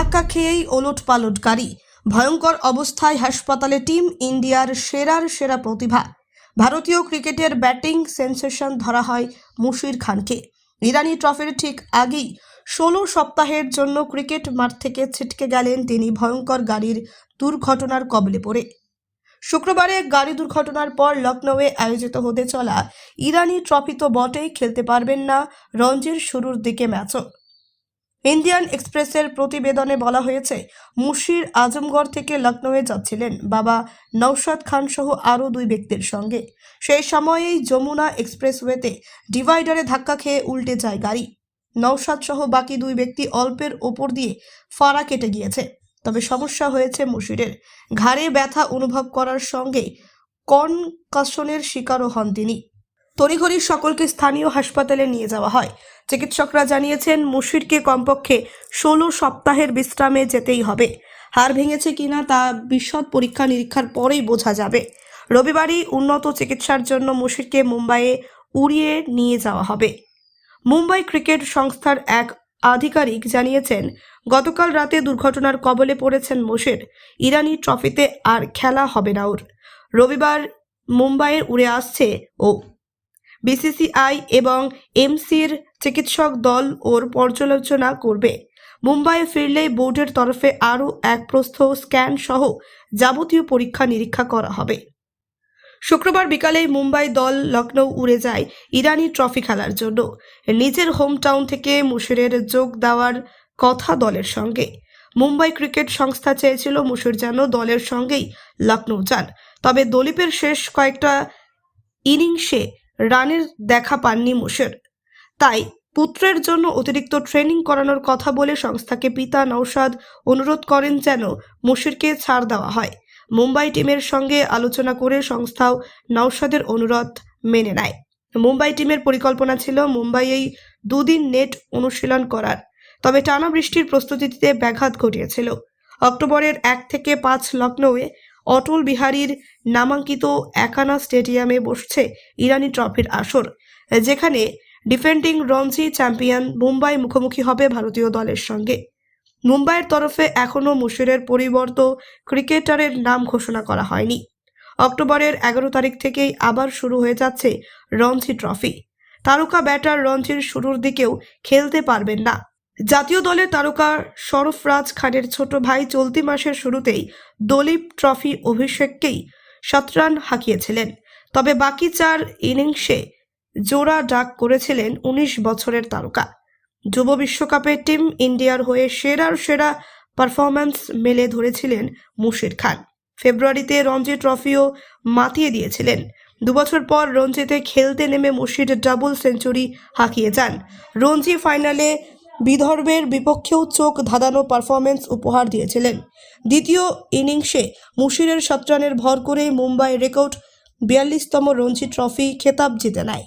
ধাক্কা খেয়েই ওলট পালট গাড়ি ভয়ঙ্কর অবস্থায় হাসপাতালে টিম ইন্ডিয়ার সেরার সেরা প্রতিভা। ভারতীয় ক্রিকেটের ব্যাটিং সেন্সেশন ধরা হয় মুশির খানকে। ইরানি ট্রফির ঠিক আগেই ষোলো সপ্তাহের জন্য ক্রিকেট মাঠ থেকে ছিটকে গেলেন তিনি ভয়ঙ্কর গাড়ির দুর্ঘটনার কবলে পড়ে। শুক্রবারে গাড়ি দুর্ঘটনার পর লখনৌয়ে আয়োজিত হতে চলা ইরানি ট্রফি তো বটেই, খেলতে পারবেন না রঞ্জির শুরুর দিকে ম্যাচও। ইন্ডিয়ান এক্সপ্রেসের প্রতিবেদনে বলা হয়েছে, মুশির আজমগড় থেকে লখনৌয়ে যাচ্ছিলেন বাবা নৌশাদ খান সহ আরও দুই ব্যক্তির সঙ্গে। সেই সময়েই যমুনা এক্সপ্রেসওয়েতে ডিভাইডারে ধাক্কা খেয়ে উল্টে যায় গাড়ি। নৌশাদ সহ বাকি দুই ব্যক্তি অল্পের ওপর দিয়ে ফাড়া কেটে গিয়েছে। তবে সমস্যা হয়েছে মুশিরের। ঘাড়ে ব্যথা অনুভব করার সঙ্গে কনকাশনের শিকারও হন তিনি। তড়িঘড়ি সকলকে স্থানীয় হাসপাতালে নিয়ে যাওয়া হয়। চিকিৎসকরা জানিয়েছেন, মুশিরকে কমপক্ষে ষোলো সপ্তাহের বিশ্রামে যেতেই হবে। হাড় ভেঙেছে কিনা তা বিশদ পরীক্ষা নিরীক্ষার পরেই বোঝা যাবে। রবিবারই উন্নত চিকিৎসার জন্য মুশিরকে মুম্বাইয়ে উড়িয়ে নিয়ে যাওয়া হবে। মুম্বাই ক্রিকেট সংস্থার এক আধিকারিক জানিয়েছেন, গতকাল রাতে দুর্ঘটনার কবলে পড়েছেন মুশির। ইরানি ট্রফিতে আর খেলা হবে না ওর। রবিবার মুম্বাইয়ে উড়ে আসছে ও বিসিসিআই এবং এমসির চিকিৎসক দল ওর পর্যালোচনা করবে। মুম্বাইয়ে ফিরলেই বোর্ডের তরফে আরও এক প্রস্থ স্ক্যান সহ যাবতীয় পরীক্ষা নিরীক্ষা করা হবে। শুক্রবার বিকালে মুম্বাই দল লখনৌ উড়ে যায় ইরানি ট্রফি খেলার জন্য। নিজের হোম টাউন থেকে মুশিরের যোগ দেওয়ার কথা দলের সঙ্গে। মুম্বাই ক্রিকেট সংস্থা চেয়েছিল মুশির যেন দলের সঙ্গেই লখনৌ যান। তবে দলীপের শেষ কয়েকটা ইনিংসে রানের দেখা পাননি মুশির তাই পুত্রের জন্য অতিরিক্ত ট্রেনিং করানোর কথা বলে সংস্থাকে পিতা নৌসাদ অনুরোধ করেন যেন মুশিরকে ছাড় দেওয়া হয়। মুম্বাই টিমের সঙ্গে আলোচনা করে সংস্থাও নৌসাদের অনুরোধ মেনে নেয়। মুম্বাই টিমের পরিকল্পনা ছিল মুম্বাইয়েই দুদিন নেট অনুশীলন করার, তবে টানা বৃষ্টির প্রস্তুতিতে ব্যাঘাত ঘটিয়েছিল। অক্টোবরের এক থেকে পাঁচ লখনৌয়ে অটল বিহারীর নামাঙ্কিত একানা স্টেডিয়ামে বসছে ইরানি ট্রফির আসর, যেখানে ডিফেন্ডিং রঞ্জি চ্যাম্পিয়ন মুম্বাই মুখোমুখি হবে ভারতীয় দলের সঙ্গে। মুম্বাইয়ের তরফে এখনও মুশিরের পরিবর্ত ক্রিকেটারের নাম ঘোষণা করা হয়নি। অক্টোবরের এগারো তারিখ থেকেই আবার শুরু হয়ে যাচ্ছে রঞ্জি ট্রফি। তারকা ব্যাটার রঞ্জির শুরুর দিকেও খেলতে পারবেন না। জাতীয় দলের তারকা সরফরাজ খানের ছোট ভাই চলতি মাসের শুরুতেই দলীপ ট্রফি অভিষেককেই শতরান হাঁকিয়েছিলেন। তবে বাকি চার ইনিংসে জোড়া ডাক করেছিলেন উনিশ বছরের তারকা। যুব বিশ্বকাপে টিম ইন্ডিয়ার হয়ে সেরার সেরা পারফরম্যান্স মেলে ধরেছিলেন মুশির খান। ফেব্রুয়ারিতে রঞ্জি ট্রফিও মাতিয়ে দিয়েছিলেন। দুবছর পর রঞ্জিতে খেলতে নেমে মুশির ডাবল সেঞ্চুরি হাঁকিয়ে যান। রঞ্জি ফাইনালে বিদর্ভের বিপক্ষেও চোখ ধাঁধানো পারফরমেন্স উপহার দিয়েছিলেন। দ্বিতীয় ইনিংসে মুশিরের শতরানের ভর করে মুম্বাই রেকর্ড বিয়াল্লিশতম রঞ্জি ট্রফি খেতাব জিতে নেয়।